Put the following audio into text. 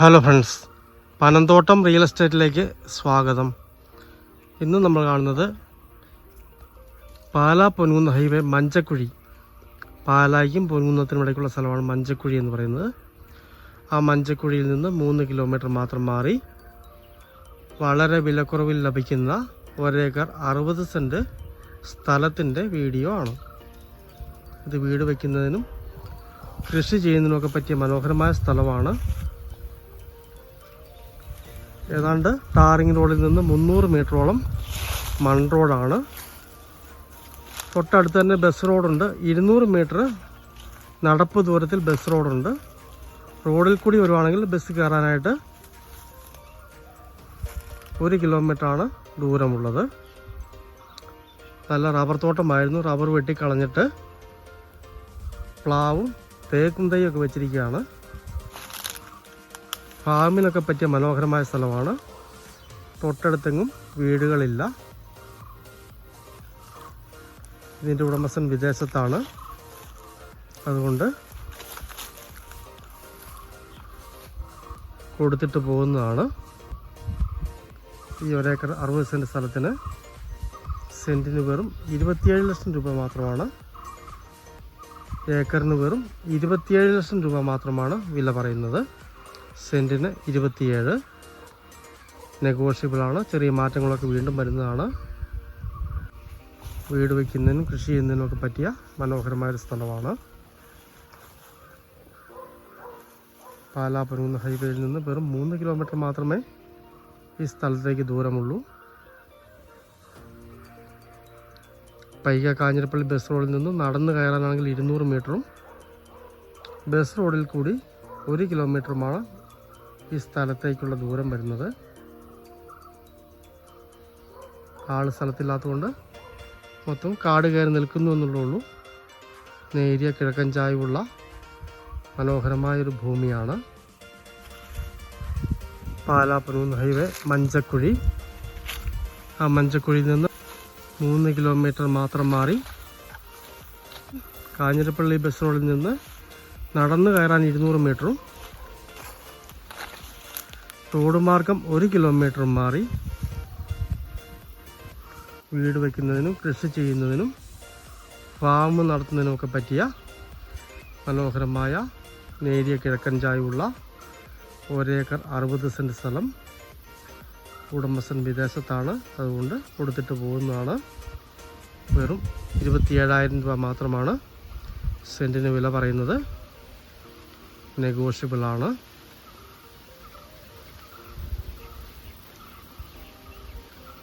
Hello friends Panamthottam real എസ്റ്റേറ്റിലേക്ക് സ്വാഗതം. ഇന്ന് നമ്മൾ കാണുന്നത് പാലാ പൊൻകുന്ന ഹൈവേ മഞ്ചക്കുഴി. പാലായ്ക്കും പൊൻകുന്നത്തിനും ഇടയ്ക്കുള്ള സ്ഥലമാണ് മഞ്ചക്കുഴി എന്ന് പറയുന്നത്. ആ മഞ്ചക്കുഴിയിൽ നിന്ന് മൂന്ന് കിലോമീറ്റർ മാത്രം മാറി വളരെ വിലക്കുറവിൽ ലഭിക്കുന്ന ഒരേക്കർ അറുപത് സെന്റ് സ്ഥലത്തിന്റെ വീഡിയോ ആണ്. ഇത് വീട് വയ്ക്കുന്നതിനും കൃഷി ചെയ്യുന്നതിനൊക്കെ പറ്റിയ മനോഹരമായ സ്ഥലമാണ് ഏതാണ്ട് ടാറിങ് റോഡിൽ നിന്ന് മുന്നൂറ് മീറ്ററോളം മൺ റോഡാണ്. തൊട്ടടുത്ത് തന്നെ ബസ് റോഡുണ്ട്. ഇരുന്നൂറ് മീറ്റർ നടപ്പ് ദൂരത്തിൽ ബസ് റോഡുണ്ട്. റോഡിൽ കൂടി വരുവാണെങ്കിൽ ബസ് കയറാനായിട്ട് ഒരു കിലോമീറ്ററാണ് ദൂരമുള്ളത്. നല്ല റബ്ബർ തോട്ടമായിരുന്നു. റബ്ബർ വെട്ടിക്കളഞ്ഞിട്ട് പ്ലാവും തേക്കും തൈയൊക്കെ വെച്ചിരിക്കുകയാണ്. ഫാമിനൊക്കെ പറ്റിയ മനോഹരമായ സ്ഥലമാണ്. തൊട്ടടുത്തെങ്ങും വീടുകളില്ല. ഇതിന്റെ ഉടമസ്ഥൻ വിദേശത്താണ്. അതുകൊണ്ട് കൊടുത്തിട്ട് പോകുന്നതാണ്. ഈ ഒരേക്കർ അറുപത് സെന്റ് സ്ഥലത്തിന് സെന്റിന് വെറും ഇരുപത്തിയേഴ് ലക്ഷം രൂപ മാത്രമാണ്. ഏക്കറിന് വെറും ഇരുപത്തിയേഴ് ലക്ഷം രൂപ മാത്രമാണ് വില പറയുന്നത്. സെന്റിന് ഇരുപത്തിയേഴ്. നെഗോഷ്യബിളാണ് ചെറിയ മാറ്റങ്ങളൊക്കെ വീണ്ടും വരുന്നതാണ്. വീട് വയ്ക്കുന്നതിനും കൃഷി ചെയ്യുന്നതിനും ഒക്കെ പറ്റിയ മനോഹരമായൊരു സ്ഥലമാണ്. പാലാ ഹൈവേയിൽ നിന്ന് വെറും മൂന്ന് കിലോമീറ്റർ മാത്രമേ ഈ സ്ഥലത്തേക്ക് ദൂരമുള്ളൂ. പൈക കാഞ്ഞിരപ്പള്ളി ബസ് റോഡിൽ നിന്നും നടന്നു കയറാനാണെങ്കിൽ ഇരുന്നൂറ് മീറ്ററും ബസ് റോഡിൽ കൂടി ഒരു കിലോമീറ്ററുമാണ് ഈ സ്ഥലത്തേക്കുള്ള ദൂരം വരുന്നത് ആൾ സ്ഥലത്തില്ലാത്തതുകൊണ്ട് മൊത്തം കാട് കയറി നിൽക്കുന്നു എന്നുള്ളൂ നേരിയ കിഴക്കൻ ചായവുള്ള മനോഹരമായൊരു ഭൂമിയാണ്. പാലാപ്പനൂന്ന് ഹൈവേ മഞ്ചക്കുഴി. ആ മഞ്ചക്കുഴിയിൽ നിന്ന് മൂന്ന് കിലോമീറ്റർ മാത്രം മാറി കാഞ്ഞിരപ്പള്ളി ബസ് റോഡിൽ നിന്ന് നടന്നു കയറാൻ ഇരുന്നൂറ് മീറ്ററും റോഡ് മാർഗം ഒരു കിലോമീറ്റർ മാറി. വീട് വയ്ക്കുന്നതിനും കൃഷി ചെയ്യുന്നതിനും ഫാം നടത്തുന്നതിനുമൊക്കെ പറ്റിയ മനോഹരമായ നേരിയ കിഴക്കൻ ചായവുള്ള ഒരേക്കർ അറുപത് സെന്റ് സ്ഥലം ഉടമസ്ഥൻ വിദേശത്താണ്. അതുകൊണ്ട് കൊടുത്തിട്ട് പോകുന്നതാണ്. വെറും ഇരുപത്തിയേഴായിരം രൂപ മാത്രമാണ് സെന്റിന് വില പറയുന്നത്. നെഗോഷ്യബിളാണ്.